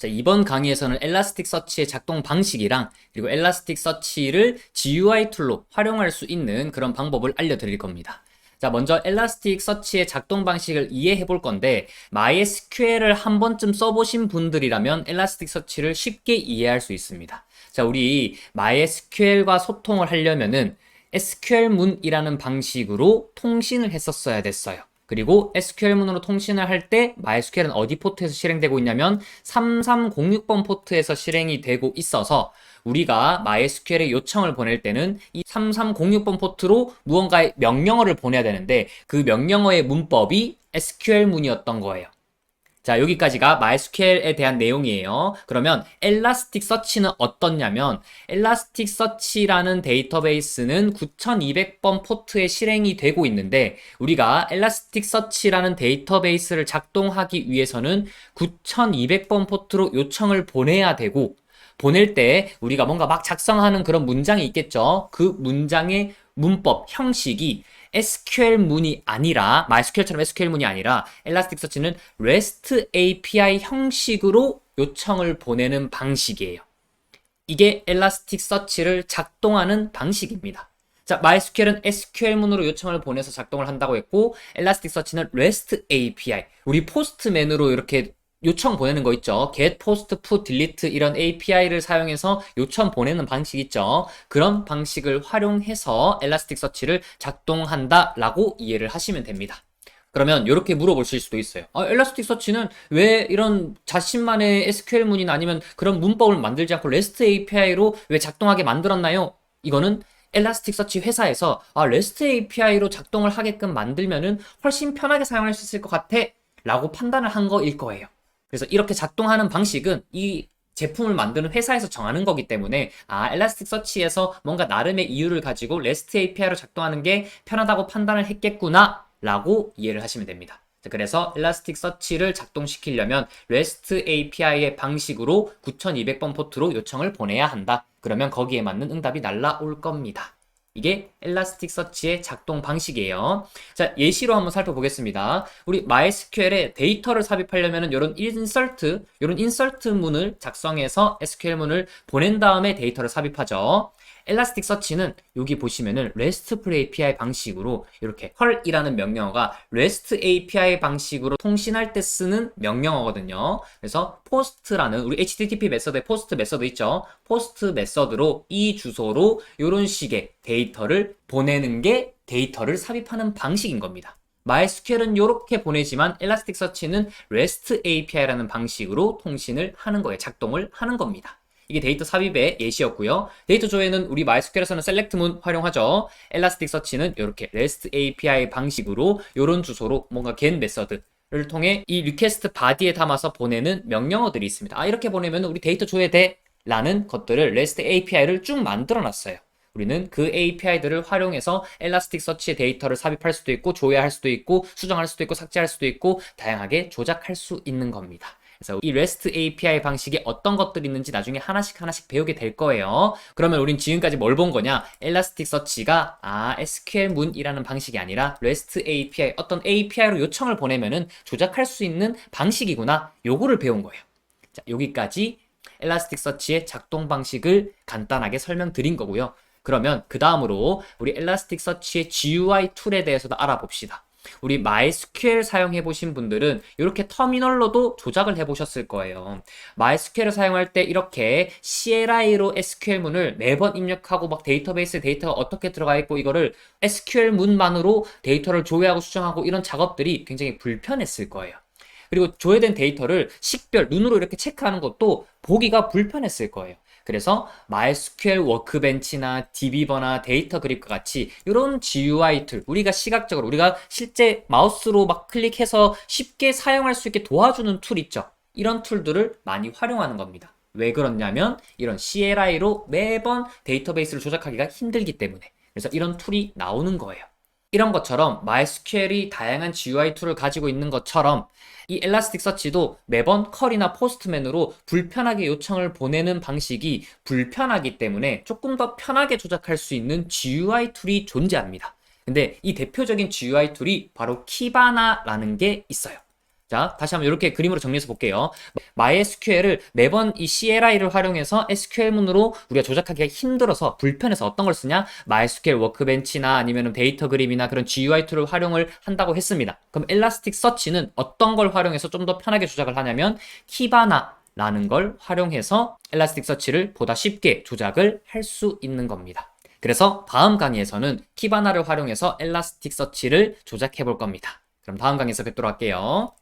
자, 이번 강의에서는 엘라스틱 서치의 작동 방식이랑 그리고 엘라스틱 서치를 GUI 툴로 활용할 수 있는 그런 방법을 알려드릴 겁니다. 자, 먼저 엘라스틱 서치의 작동 방식을 이해해 볼 건데 MySQL을 한 번쯤 써보신 분들이라면 엘라스틱 서치를 쉽게 이해할 수 있습니다. 자, 우리 MySQL과 소통을 하려면은 SQL문이라는 방식으로 통신을 했었어야 됐어요. 그리고 SQL문으로 통신을 할 때 MySQL은 어디 포트에서 실행되고 있냐면 3306번 포트에서 실행이 되고 있어서 우리가 MySQL에 요청을 보낼 때는 이 3306번 포트로 무언가의 명령어를 보내야 되는데 그 명령어의 문법이 SQL문이었던 거예요. 자, 여기까지가 MySQL에 대한 내용이에요. 그러면 엘라스틱 서치는 어떻냐면 엘라스틱 서치라는 데이터베이스는 9200번 포트에 실행이 되고 있는데 우리가 엘라스틱 서치라는 데이터베이스를 작동하기 위해서는 9200번 포트로 요청을 보내야 되고 보낼 때 우리가 뭔가 막 작성하는 그런 문장이 있겠죠. 그 문장의 문법, 형식이 SQL문이 아니라 MySQL처럼 SQL문이 아니라 엘라스틱서치는 REST API 형식으로 요청을 보내는 방식이에요. 이게 엘라스틱서치를 작동하는 방식입니다. 자, MySQL은 SQL문으로 요청을 보내서 작동을 한다고 했고 엘라스틱서치는 REST API 우리 포스트맨으로 이렇게 요청 보내는 거 있죠. get, post, put, delete 이런 API를 사용해서 요청 보내는 방식 있죠. 그런 방식을 활용해서 엘라스틱 서치를 작동한다라고 이해를 하시면 됩니다. 그러면 이렇게 물어보실 수도 있어요. 아, 엘라스틱 서치는 왜 이런 자신만의 SQL문이나 아니면 그런 문법을 만들지 않고 REST API로 왜 작동하게 만들었나요? 이거는 엘라스틱 서치 회사에서 아, REST API로 작동을 하게끔 만들면은 훨씬 편하게 사용할 수 있을 것 같아 라고 판단을 한 거일 거예요. 그래서 이렇게 작동하는 방식은 이 제품을 만드는 회사에서 정하는 거기 때문에 아 엘라스틱 서치에서 뭔가 나름의 이유를 가지고 REST API로 작동하는 게 편하다고 판단을 했겠구나 라고 이해를 하시면 됩니다. 그래서 엘라스틱 서치를 작동시키려면 REST API의 방식으로 9200번 포트로 요청을 보내야 한다. 그러면 거기에 맞는 응답이 날라올 겁니다. 이게 엘라스틱 서치의 작동 방식이에요. 자, 예시로 한번 살펴보겠습니다. 우리 MySQL에 데이터를 삽입하려면 이런 insert, 이런 insert 문을 작성해서 SQL문을 보낸 다음에 데이터를 삽입하죠. 엘라스틱 서치는 여기 보시면은 RESTful API 방식으로 이렇게 헐이라는 명령어가 REST API 방식으로 통신할 때 쓰는 명령어거든요. 그래서 post라는 우리 HTTP 메서드에 post 메서드 있죠. post 메서드로 이 주소로 이런 식의 데이터를 보내는 게 데이터를 삽입하는 방식인 겁니다. MySQL은 이렇게 보내지만 엘라스틱서치는 REST API라는 방식으로 통신을 하는 거예요. 작동을 하는 겁니다. 이게 데이터 삽입의 예시였고요. 데이터 조회는 우리 MySQL에서는 셀렉트문 활용하죠. 엘라스틱 서치는 이렇게 REST API 방식으로 이런 주소로 뭔가 get 메서드 를 통해 이 리퀘스트 바디에 담아서 보내는 명령어들이 있습니다. 아 이렇게 보내면 우리 데이터 조회돼 라는 것들을 REST API를 쭉 만들어 놨어요. 우리는 그 API들을 활용해서 엘라스틱 서치의 데이터를 삽입할 수도 있고 조회할 수도 있고 수정할 수도 있고 삭제할 수도 있고 다양하게 조작할 수 있는 겁니다. 그래서 이 REST API 방식에 어떤 것들이 있는지 나중에 하나씩 하나씩 배우게 될 거예요. 그러면 우린 지금까지 뭘 본 거냐? 엘라스틱 서치가 아 SQL문이라는 방식이 아니라 REST API 어떤 API로 요청을 보내면은 조작할 수 있는 방식이구나. 요거를 배운 거예요. 자, 여기까지 엘라스틱 서치의 작동 방식을 간단하게 설명드린 거고요. 그러면 그 다음으로 우리 엘라스틱 서치의 GUI 툴에 대해서도 알아봅시다. 우리 MySQL 사용해 보신 분들은 이렇게 터미널로도 조작을 해 보셨을 거예요. MySQL을 사용할 때 이렇게 CLI로 SQL문을 매번 입력하고 막 데이터베이스 데이터가 어떻게 들어가 있고 이거를 SQL문만으로 데이터를 조회하고 수정하고 이런 작업들이 굉장히 불편했을 거예요. 그리고 조회된 데이터를 식별, 눈으로 이렇게 체크하는 것도 보기가 불편했을 거예요. 그래서 MySQL 워크벤치나 DB버나 데이터 그립과 같이 이런 GUI 툴, 우리가 시각적으로 우리가 실제 마우스로 막 클릭해서 쉽게 사용할 수 있게 도와주는 툴 있죠. 이런 툴들을 많이 활용하는 겁니다. 왜 그렇냐면 이런 CLI로 매번 데이터베이스를 조작하기가 힘들기 때문에 그래서 이런 툴이 나오는 거예요. 이런 것처럼 MySQL이 다양한 GUI 툴을 가지고 있는 것처럼 이 엘라스틱 서치도 매번 컬이나 포스트맨으로 불편하게 요청을 보내는 방식이 불편하기 때문에 조금 더 편하게 조작할 수 있는 GUI 툴이 존재합니다. 근데 이 대표적인 GUI 툴이 바로 키바나라는 게 있어요. 자, 다시 한번 이렇게 그림으로 정리해서 볼게요. MySQL을 매번 이 CLI를 활용해서 SQL문으로 우리가 조작하기가 힘들어서 불편해서 어떤 걸 쓰냐? MySQL 워크벤치나 아니면 데이터 그림이나 그런 GUI 툴을 활용을 한다고 했습니다. 그럼 엘라스틱 서치는 어떤 걸 활용해서 좀 더 편하게 조작을 하냐면 키바나 라는 걸 활용해서 엘라스틱 서치를 보다 쉽게 조작을 할 수 있는 겁니다. 그래서 다음 강의에서는 키바나를 활용해서 엘라스틱 서치를 조작해 볼 겁니다. 그럼 다음 강의에서 뵙도록 할게요.